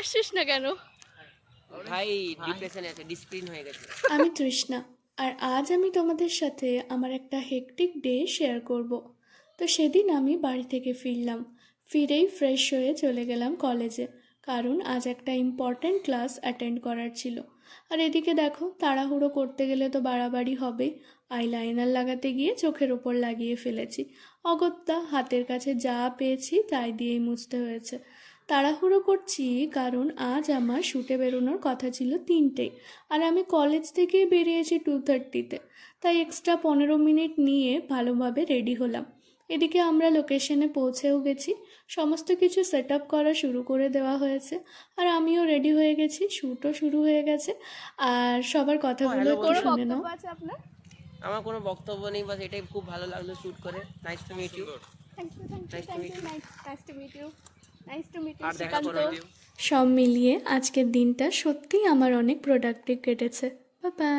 আসছিস না কেন? ভাই ডিপ্রেশনে আছে ডিসপ্লিন হয়ে গেছে। আমি তৃষ্ণা আর আজ আমি তোমাদের সাথে আমার একটা হেকটিক ডে শেয়ার করব। তো সেদিন আমি বাড়ি থেকে ফিরলাম ফিরেই ফ্রেশ হয়ে চলে গেলাম কলেজে কারণ আজ একটা ইম্পর্ট্যান্ট ক্লাস অ্যাটেন্ড করার ছিল। আর এদিকে দেখো তাড়াহুড়ো করতে গেলে তো বাড়াবাড়ি হবেই আইলাইনার লাগাতে গিয়ে চোখের ওপর লাগিয়ে ফেলেছি। অগত্যা হাতের কাছে যা পেয়েছি তাই দিয়েই মুছতে হয়েছে। তাড়াহুড়ো করছি কারণ আজ আমার শুটে বেরোনোর কথা ছিল তিনটেই আর আমি কলেজ থেকেই বেরিয়েছি টু থার্টিতে তাই এক্সট্রা পনেরো মিনিট নিয়ে ভালোভাবে রেডি হলাম। এদিকে আমরা লোকেশনে পৌঁছেও গেছি। সমস্ত কিছু সেট আপ করা শুরু করে দেওয়া হয়েছে আর আমিও রেডি হয়ে গেছি। শ্যুটও শুরু হয়ে গেছে। আর সবার কথাগুলো একটু শুনে নাও। আপনার? আমার কোনো বক্তব্য নেই বাস এটাই খুব ভালো লাগল শুট করে। Nice to meet you thank you thank you Nice thank you nice to meet you সব মিলিয়ে আজকের দিনটা সত্যিই আমার অনেক প্রোডাক্টিভ কেটেছে। বাই